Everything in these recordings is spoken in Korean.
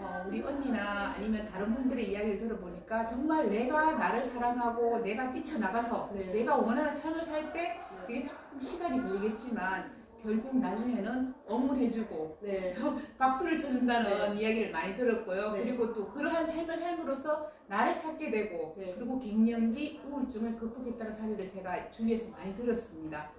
어, 우리 언니나 아니면 다른 분들의 이야기를 들어보니까 정말 내가 나를 사랑하고 내가 뛰쳐나가서 네. 내가 원하는 삶을 살 때 그게 조금 시간이 걸리겠지만 결국 나중에는 어물해주고 네. 박수를 쳐준다는 이야기를 많이 들었고요. 네. 그리고 또 그러한 삶을 삶으로써 나를 찾게 되고 네. 그리고 갱년기 우울증을 극복했다는 사례를 제가 주위에서 많이 들었습니다.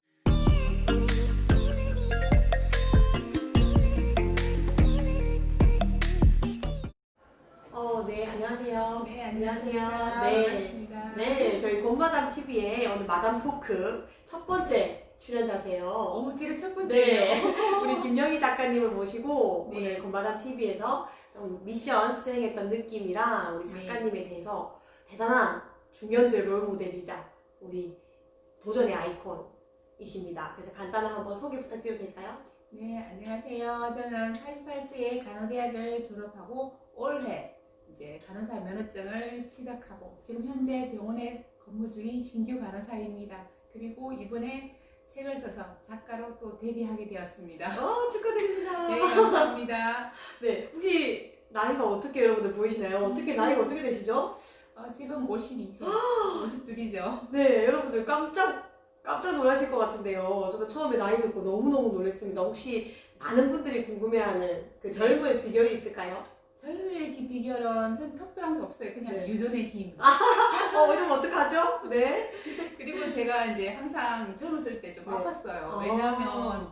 안녕하세요. 네. 네. 반갑습니다. 네, 저희 곰마담 TV의 오늘 마담 토크 첫 번째 출연자세요. 어, 제가 첫 네, 번째예요. 우리 김영희 작가님을 모시고 네. 오늘 곰마담 TV에서 좀 미션 수행했던 느낌이랑 우리 네. 작가님에 대해서 대단한 중년들 롤 모델이자 우리 도전의 아이콘이십니다. 그래서 간단한 한번 소개 부탁드려도 될까요? 네, 안녕하세요. 저는 48세에 간호대학을 졸업하고 올해 이제 간호사 면허증을 취득하고 지금 현재 병원에 근무 중인 신규 간호사입니다. 그리고 이번에 책을 써서 작가로 또 데뷔하게 되었습니다. 어, 축하드립니다. 네, 감사합니다. 네, 혹시 나이가 어떻게 여러분들 보이시나요? 어떻게 나이가 어떻게 되시죠? 어, 지금 52세, 52이죠. 네, 여러분들 깜짝 깜짝 놀라실 것 같은데요. 저도 처음에 나이 듣고 너무너무 놀랐습니다. 혹시 많은 분들이 궁금해하는 그 젊음의 비결이 있을까요? 젊음의 기- 비결은 전 특별한 게 없어요. 그냥 네. 유전의 힘. 어, 이러면 어떡하죠? 네. 그리고 제가 이제 항상 젊었을 때 좀 네. 아팠어요. 아. 왜냐하면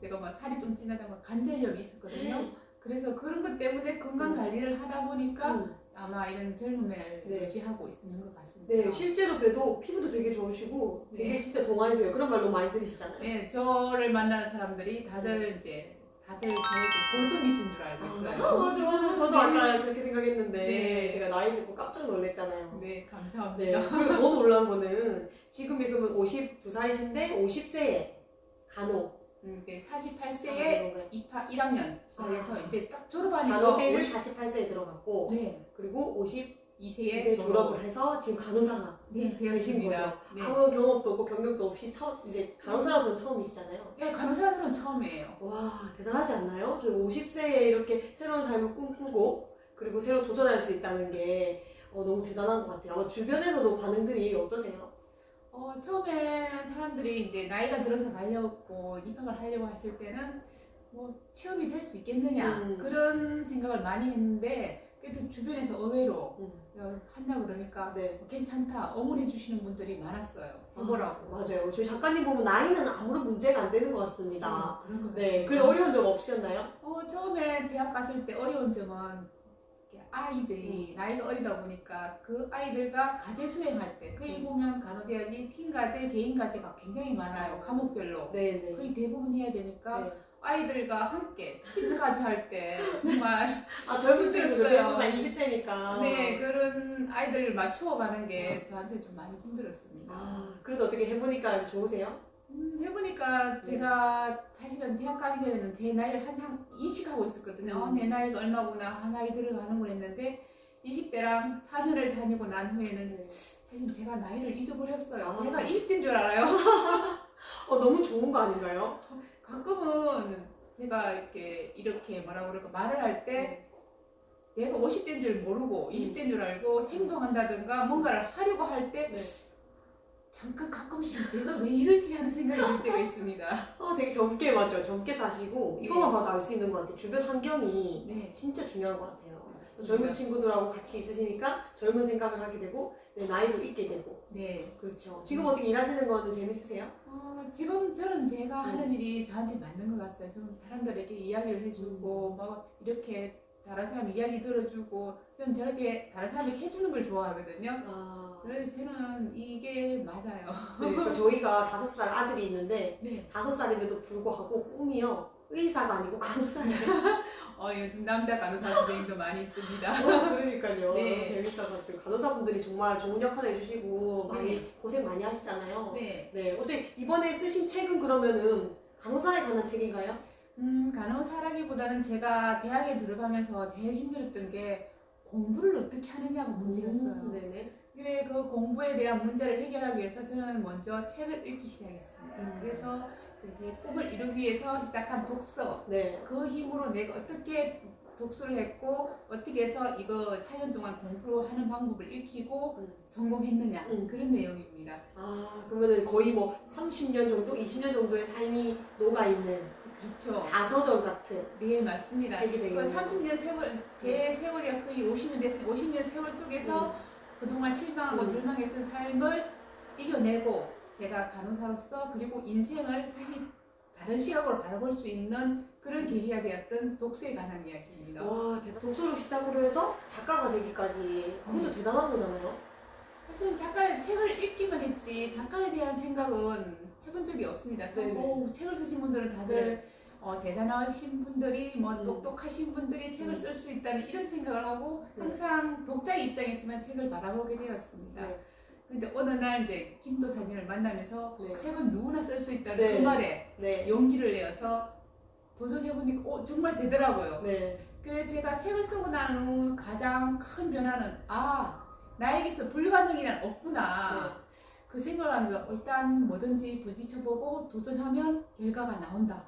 제가 막 살이 좀 찌나다 가 관절염이 있었거든요. 그래서 그런 것 때문에 건강 음. 관리를 하다 보니까 음. 아마 이런 젊음을 네. 유지하고 있는 것 같습니다. 네, 실제로 봬도 피부도 되게 좋으시고 되게 네. 진짜 동안이세요. 그런 말로 많이 들으시잖아요. 네, 저를 만나는 사람들이 다들 이제 다들 저에게 골드미스인 줄 알고 아, 있어요. 맞아, 맞아. 저도 네. 아까 그렇게 생각했는데 네. 제가 나이 듣고 깜짝 놀랐잖아요. 네, 네, 감사합니다. 그리고 더 놀란 거는 지금이 그러면 52살이신데 50세에 간호 음, 네, 48세에 입학 1학년 시작해서 아. 이제 딱 졸업하니까 간호대를 50 48세에 들어갔고 네, 그리고 52세 2세에 졸업을 해서 지금 간호사가 네, 되신 되었습니다. 거죠. 네. 아무런 경험도 없고 경력도 없이 첫 이제 간호사로서는 처음이시잖아요. 네, 간호사들은 처음이에요. 와 대단하지 않나요? 저희 50세에 이렇게 새로운 삶을 꿈꾸고 그리고 새로 도전할 수 있다는 게 어, 너무 대단한 것 같아요. 아마 주변에서도 반응들이 어떠세요? 어, 처음에는 사람들이 이제 나이가 들어서 가려고 입학을 하려고 했을 때는 뭐 취업이 될 수 있겠느냐 음. 그런 생각을 많이 했는데 그래도 주변에서 의외로 음. 어, 한다 그러니까 네. 어, 괜찮다 어머니 해주시는 분들이 많았어요. 해보라고. 아, 맞아요. 저희 작가님 보면 나이는 아무런 문제가 안 되는 것 같습니다. 음, 그런 것 네. 그래도 어려운 점 없으셨나요? 어, 처음에 대학 갔을 때 어려운 점은 이렇게 음. 아이들이 나이가 어리다 보니까 그 아이들과 과제 수행할 때 거의 음. 보면 간호대학이 팀 과제, 개인 과제가 굉장히 많아요. 과목별로. 네네. 거의 대부분 해야 되니까 네. 아이들과 함께 팀까지 할 때 정말 아 젊은 친구들. 대부분 20대니까. 네 그런 아이들을 맞추어 가는 게 저한테 좀 많이 힘들었습니다. 아 그래도 어떻게 해보니까 좋으세요? 음, 해보니까 네. 제가 사실은 대학 가기 전에는 제 나이를 항상 인식하고 있었거든요. 어, 음. 내 나이가 얼마구나, 한 나이 들어가는구나 했는데 20대랑 4년을 다니고 난 후에는 네. 사실 제가 나이를 잊어버렸어요. 아. 제가 20대인 줄 알아요. 어 너무 좋은 거 아닌가요? 가끔은 제가 이렇게 이렇게 뭐라 그럴까 말을 할 때 내가 50대인 줄 모르고 20대인 줄 알고 행동한다든가 뭔가를 하려고 할때 네. 잠깐 가끔씩 내가 왜 이러지 하는 생각이 들 때가 있습니다. 아 되게 젊게 맞죠. 젊게 사시고 이것만 봐도 알 수 있는 것 같아요. 주변 환경이 네. 진짜 중요한 것 같아요. 젊은 친구들하고 같이 있으시니까 젊은 생각을 하게 되고 내 나이도 있게 되고 네. 그렇죠. 지금 어떻게 일하시는 거는 재밌으세요? 어, 지금 저는 제가 음. 하는 일이 저한테 맞는 것 같아요. 좀 사람들에게 이야기를 해주고 뭐 이렇게 다른 사람 이야기 들어주고 저는 저렇게 다른 사람에게 해주는 걸 좋아하거든요. 아, 그래서 저는 이게 맞아요. 네, 그러니까 저희가 다섯 살 아들이 있는데 네. 다섯 살임에도 불구하고 꿈이요 의사가 아니고 간호사예요. 어, 요즘 남자 간호사 선생님도 많이 있습니다. 어, 그러니까요. 네. 너무 재밌어가지고 간호사분들이 정말 좋은 역할 해주시고 많이 네. 고생 많이 하시잖아요. 네. 네, 어떻게 이번에 쓰신 책은 그러면은 간호사에 관한 책인가요? 음, 간호사라기보다는 제가 대학에 들어가면서 제일 힘들었던 게 공부를 어떻게 하느냐가 문제였어요. 음, 네네. 그래 그 공부에 대한 문제를 해결하기 위해서 저는 먼저 책을 읽기 시작했습니다. 음. 그래서 이제 제 꿈을 이루기 위해서 시작한 독서 네. 그 힘으로 내가 어떻게 독서를 했고 어떻게 해서 이거 4년 동안 공부하는 방법을 익히고 음. 성공했느냐 음. 그런 내용입니다. 아 그러면은 거의 뭐 30년 정도, 20년 정도의 삶이 녹아 있는 그렇죠. 자서전 같은 네 맞습니다. 책이 그 되겠네요. 30년 세월 제 세월이 거의 50년 됐어요. 50년 세월 속에서 그동안 실망하고 음. 절망했던 삶을 이겨내고 제가 간호사로서 그리고 인생을 다시 다른 시각으로 바라볼 수 있는 그런 계기가 되었던 독서에 관한 이야기입니다. 와. 독서를 시작으로 해서 작가가 되기까지 그것도 음. 대단한 거잖아요. 사실은 작가 책을 읽기만 했지 작가에 대한 생각은 해본 적이 없습니다. 오, 책을 쓰신 분들은 다들 어, 대단하신 분들이 뭐 음. 똑똑하신 분들이 책을 음. 쓸수 있다는 이런 생각을 하고 네. 항상 독자의 입장에서만 책을 바라보게 되었습니다. 네. 근데 어느 날 이제 김도사님을 만나면서 네. 책은 누구나 쓸 수 있다는 네. 그 말에 네. 용기를 내어서 도전해보니까 어, 정말 되더라고요. 네. 그래서 제가 책을 쓰고 난 후 가장 큰 변화는 아 나에게서 불가능이란 없구나 네. 그 생각을 하면서 일단 뭐든지 부딪혀보고 도전하면 결과가 나온다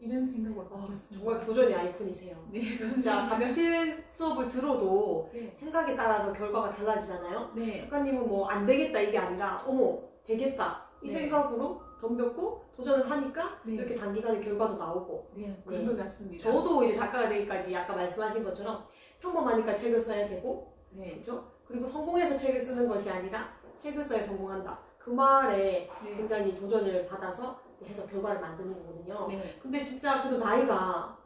이런 생각으로 아. 정말 도전의 아이콘이세요. 네, 진짜 같은 수업을 들어도 네, 생각에 따라서 결과가 달라지잖아요. 네, 작가님은 뭐 안 되겠다 이게 아니라 어머 되겠다 이 네. 생각으로 덤볐고 도전을 하니까 네. 이렇게 단기간에 결과도 나오고 네, 그런 네. 것 같습니다. 저도 이제 작가가 되기까지 아까 말씀하신 것처럼 평범하니까 책을 써야 되고 네, 그렇죠? 그리고 성공해서 책을 쓰는 것이 아니라 책을 써야 성공한다 그 말에 네, 굉장히 도전을 받아서 해서 결과를 만드는 거거든요. 네, 근데 진짜 그래도 나이가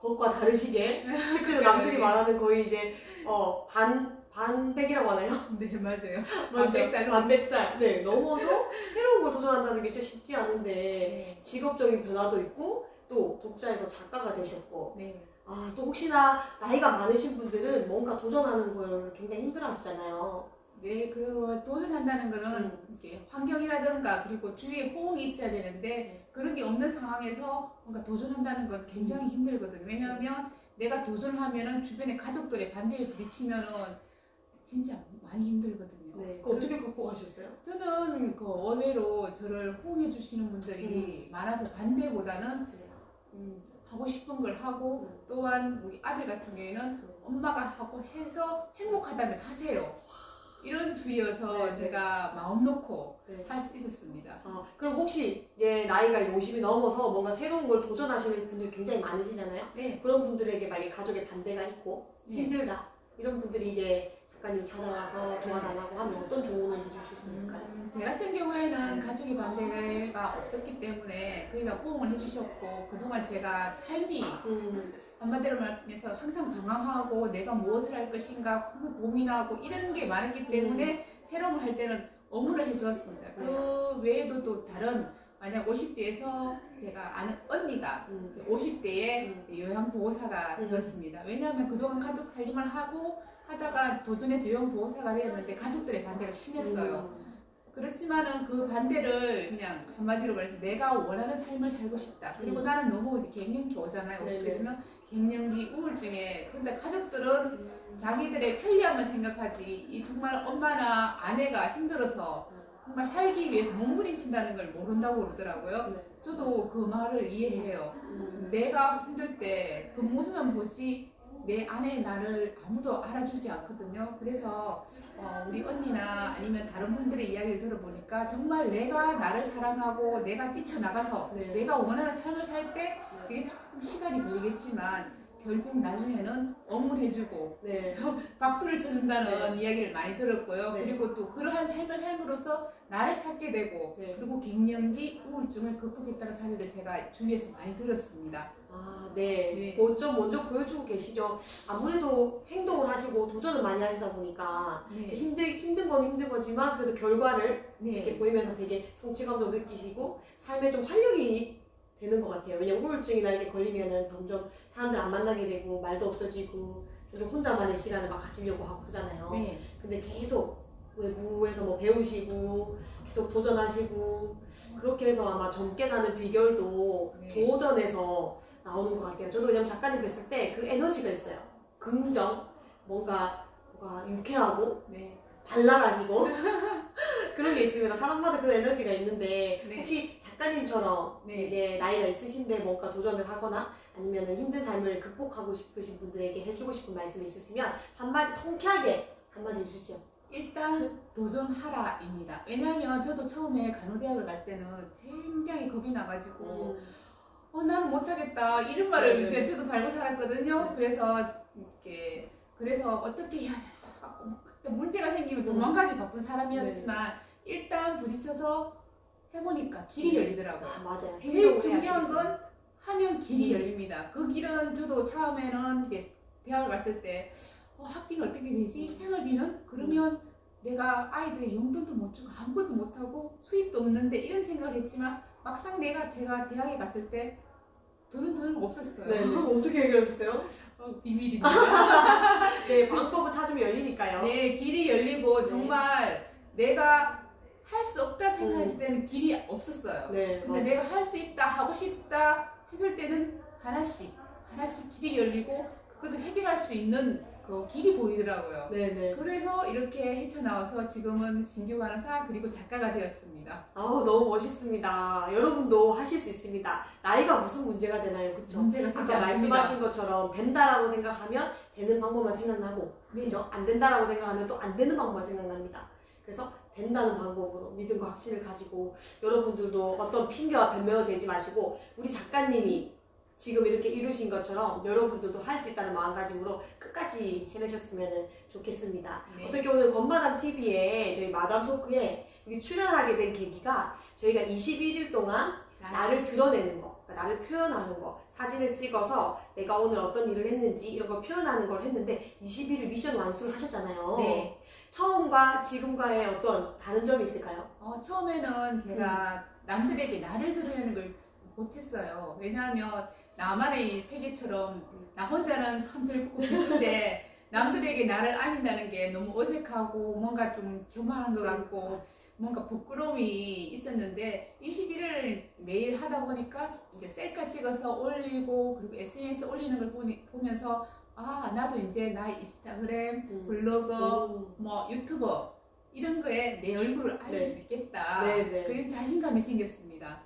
그것과 다르시게 실제로 네, 남들이 네. 말하는 거의 이제 어, 반 반백이라고 하나요? 네, 맞아요. 맞죠? 반백살로. 반백살. 네, 넘어서 새로운 걸 도전한다는 게 진짜 쉽지 않은데 네, 직업적인 변화도 있고 또 독자에서 작가가 되셨고 네, 아, 또 혹시나 나이가 많으신 분들은 뭔가 도전하는 걸 굉장히 힘들어 하시잖아요. 네, 그 도전한다는 거는 음. 이렇게 환경이라든가 그리고 주위에 호응이 있어야 되는데 그런 게 없는 상황에서 뭔가 도전한다는 건 굉장히 힘들거든요. 왜냐하면 내가 도전하면은 주변의 가족들의 반대에 부딪히면은 진짜 많이 힘들거든요. 네, 그거 어떻게 극복하셨어요? 저는 그 의외로 저를 호응해 주시는 분들이 많아서 반대보다는 네. 음, 하고 싶은 걸 하고 음. 또한 우리 아들 같은 경우에는 엄마가 하고 해서 행복하다면 하세요. 이런 주의여서 네, 네. 제가 마음 놓고 네. 할수 있었습니다. 아, 그럼 혹시 이제 나이가 이제 50이 넘어서 뭔가 새로운 걸 도전하시는 분들 굉장히 많으시잖아요? 네, 그런 분들에게 만약에 가족의 반대가 있고 네. 힘들다 이런 분들이 이제 작가님 찾아와서 도와달라고 하면 어떤 조언을 해주실 수 있을까요? 음, 제 같은 가족의 반대가 없었기 때문에 다 호응을 해주셨고 그동안 제가 삶이 음, 한마디로 말해서 항상 방황하고 내가 무엇을 할 것인가 고민하고 이런 게 많았기 때문에 새로운 걸 할 때는 어무를 해주었습니다. 그 외에도 또 다른 만약 50대에서 제가 아는 언니가 음, 50대에 요양보호사가 음. 되었습니다. 왜냐하면 그동안 가족 살림을 하고 하다가 도전해서 요양보호사가 되었는데 가족들의 반대가 심했어요. 음, 그렇지만은 그 반대를 그냥 한마디로 말해서 내가 원하는 삶을 살고 싶다. 그리고 음. 나는 너무 갱년기 오잖아요. 50대 되면 갱년기 우울증에 그런데 가족들은 음, 자기들의 편리함을 생각하지 이 정말 엄마나 아내가 힘들어서 정말 살기 위해서 몸부림친다는 걸 모른다고 그러더라고요. 네. 저도 그 말을 이해해요. 음, 내가 힘들 때 그 모습만 보지 내 안에 나를 아무도 알아주지 않거든요. 그래서 어, 우리 언니나 아니면 다른 분들의 이야기를 들어보니까 정말 내가 나를 사랑하고 내가 뛰쳐나가서 네. 내가 원하는 삶을 살 때 그게 조금 시간이 걸리겠지만 결국 나중에는 어물해주고 네. 박수를 쳐준다는 이야기를 많이 들었고요. 네. 그리고 또 그러한 삶을 삶으로써 나를 찾게 되고 네. 그리고 갱년기 우울증을 극복했다는 사례를 제가 주위에서 많이 들었습니다. 아, 네. 네. 먼저 먼저 보여주고 계시죠. 아무래도 행동을 하시고 도전을 많이 하시다 보니까 네, 힘들 힘든 건 힘든 거지만 그래도 결과를 이렇게 네, 보이면서 되게 성취감도 느끼시고 삶에 좀 활력이 되는 것 같아요. 왜냐면 우울증이나 이렇게 걸리면은 점점 사람들 안 만나게 되고 말도 없어지고 좀 혼자만의 시간을 막 가지려고 하고 그러잖아요. 네, 근데 계속 외부에서 뭐 배우시고 계속 도전하시고 그렇게 해서 아마 젊게 사는 비결도 네. 도전에서 나오는 것 같아요. 저도 왜냐면 작가님 뵀을 때 그 에너지가 있어요. 긍정, 뭔가 뭔가 유쾌하고 네, 발랄하시고 그런 게 있습니다. 사람마다 그런 에너지가 있는데 네. 혹시 작가님처럼 네. 이제 나이가 있으신데 뭔가 도전을 하거나 아니면 힘든 삶을 극복하고 싶으신 분들에게 해주고 싶은 말씀 있으시면 한마디 통쾌하게 한마디 해주시죠. 일단 도전하라입니다. 왜냐하면 저도 처음에 간호대학을 갈 때는 굉장히 겁이 나가지고 어 나는 못하겠다 이런 말을 네네. 이제 저도 달고 살았거든요. 네. 그래서 이렇게 그래서 어떻게 해야 되나 그때 문제가 생기면 음. 도망가기 바쁜 사람이었지만 일단 부딪혀서 해보니까 길이 음. 열리더라고요. 아, 맞아요. 제일 중요한 건 하면 길이 음. 열립니다. 그 길은 저도 처음에는 이제 대학을 갔을 때 어, 학비는 어떻게 되지? 생활비는? 그러면 내가 아이들의 용돈도 못 주고 아무것도 못 하고 수입도 없는데 이런 생각을 했지만 막상 내가 제가 대학에 갔을 때 돈은 돈은 없었어요. 네, 네. 어떻게 해결했어요? 어, 비밀입니다. 네, 방법은 찾으면 열리니까요. 네, 길이 열리고 정말 내가 할 수 없다 생각했을 때는 길이 없었어요. 네, 근데 맞아요. 내가 할 수 있다 하고 싶다 했을 때는 하나씩 하나씩 길이 열리고 그것을 해결할 수 있는 그 길이 보이더라고요. 네, 네. 그래서 이렇게 헤쳐나와서 지금은 신규 간호사 그리고 작가가 되었습니다. 아우 너무 멋있습니다. 여러분도 하실 수 있습니다. 나이가 무슨 문제가 되나요, 그렇죠? 문제가 되지 아까 않습니다. 말씀하신 것처럼 된다라고 생각하면 되는 방법만 생각나고 네. 그죠? 안 된다라고 생각하면 또 안 되는 방법만 생각납니다. 그래서 된다는 방법으로 믿음과 확신을 가지고 여러분들도 어떤 핑계와 변명을 대지 마시고 우리 작가님이 지금 이렇게 이루신 것처럼 여러분들도 할 수 있다는 마음가짐으로 끝까지 해내셨으면 좋겠습니다. 네. 어떻게 오늘 건마담 TV에 저희 마담 토크에 출연하게 된 계기가 저희가 21일 동안 나를 드러내는 거, 그러니까 나를 표현하는 거, 사진을 찍어서 내가 오늘 어떤 일을 했는지 이런 걸 표현하는 걸 했는데 21일 미션 완수를 하셨잖아요. 네. 처음과 지금과의 어떤 다른 점이 있을까요? 어, 처음에는 제가 남들에게 나를 드러내는 걸 못했어요. 왜냐하면 나만의 세계처럼 나 혼자는 참 즐겁고 기쁜데 남들에게 나를 알린다는 게 너무 어색하고 뭔가 좀 교만한 것 같고 뭔가 부끄러움이 있었는데 21을 매일 하다 보니까 이제 셀카 찍어서 올리고 그리고 SNS 올리는 걸 보니, 보면서 아 나도 이제 나의 인스타그램, 블로그, 오. 뭐 유튜버 이런 거에 내 얼굴을 알릴 네. 수 있겠다. 네, 네. 그런 자신감이 생겼습니다.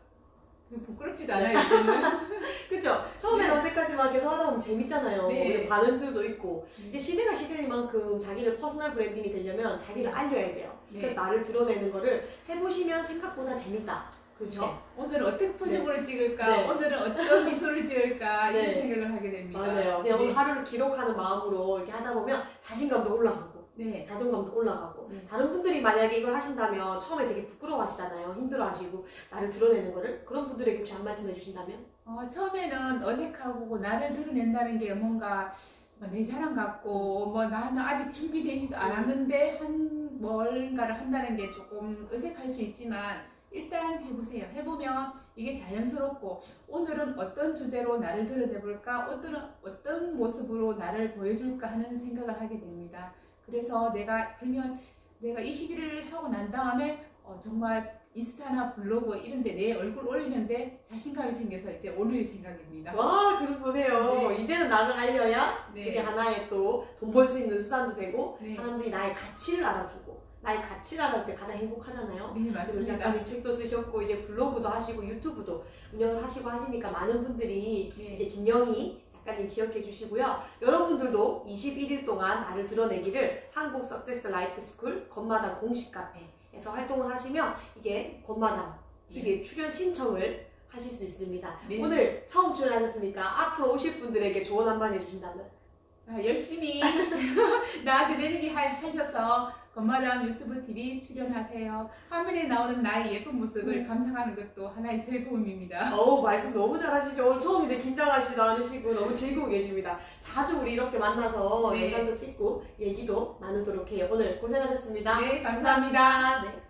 그리고 부끄럽지도 네. 않아요 이제는. 그죠? 처음에는 네. 어색하지만 계속 하다 보면 재밌잖아요. 네. 반응들도 있고. 이제 시대가 시대이만큼 자기를 퍼스널 브랜딩이 되려면 자기를 네. 알려야 돼요. 네. 그래서 나를 드러내는 거를 해보시면 생각보다 재밌다. 그렇죠? 네. 오늘 어떤 표정으로 찍을까? 네. 오늘은 어떤 미소를 지을까? 네. 이런 생각을 하게 됩니다. 맞아요. 그냥 네. 오늘 하루를 기록하는 마음으로 이렇게 하다 보면 자신감도 올라가고 네. 자존감도 올라가고 네. 다른 분들이 만약에 이걸 하신다면 처음에 되게 부끄러워하시잖아요. 힘들어하시고 나를 드러내는 거를 그런 분들에게 혹시 한 말씀 해주신다면? 어, 처음에는 어색하고 나를 드러낸다는 게 뭔가 뭐내 자랑 같고 뭐 나는 아직 준비되지도 않았는데 한 뭔가를 한다는 게 조금 어색할 수 있지만 일단 해보세요. 해보면 이게 자연스럽고 오늘은 어떤 주제로 나를 드러내볼까? 오늘은 어떤 모습으로 나를 보여줄까 하는 생각을 하게 됩니다. 그래서 내가 그러면 내가 21을 하고 난 다음에 어, 정말 인스타나 블로그 이런 데 내 얼굴 올리는데 자신감이 생겨서 이제 올릴 생각입니다. 와, 그래서 보세요. 네. 이제는 나를 알려야 네. 그게 하나의 또 돈 벌 수 있는 수단도 되고 네. 사람들이 나의 가치를 알아주고 나의 가치를 알아줄 때 가장 행복하잖아요. 네 맞습니다. 작가님 책도 쓰셨고 이제 블로그도 하시고 유튜브도 운영을 하시고 하시니까 많은 분들이 네. 이제 김영희 작가님 기억해 주시고요. 여러분들도 21일 동안 나를 드러내기를 한국 석세스 라이프 스쿨 건마당 공식 카페에서 활동을 하시면 이게 건마당 TV에 출연 신청을 하실 수 있습니다. 네. 오늘 처음 출연하셨으니까 앞으로 오실 분들에게 조언 한번 해주신다면 아, 열심히 나한테 내리게 하- 하셔서 건마담 유튜브 TV 출연하세요. 화면에 나오는 나의 예쁜 모습을 음. 감상하는 것도 하나의 즐거움입니다. 어우 말씀 너무 잘하시죠. 오늘 처음인데 긴장하시도 않으시고 너무 즐거워 계십니다. 자주 우리 이렇게 만나서 네. 영상도 찍고 얘기도 나누도록 해요. 오늘 고생하셨습니다. 네, 감사합니다. 네.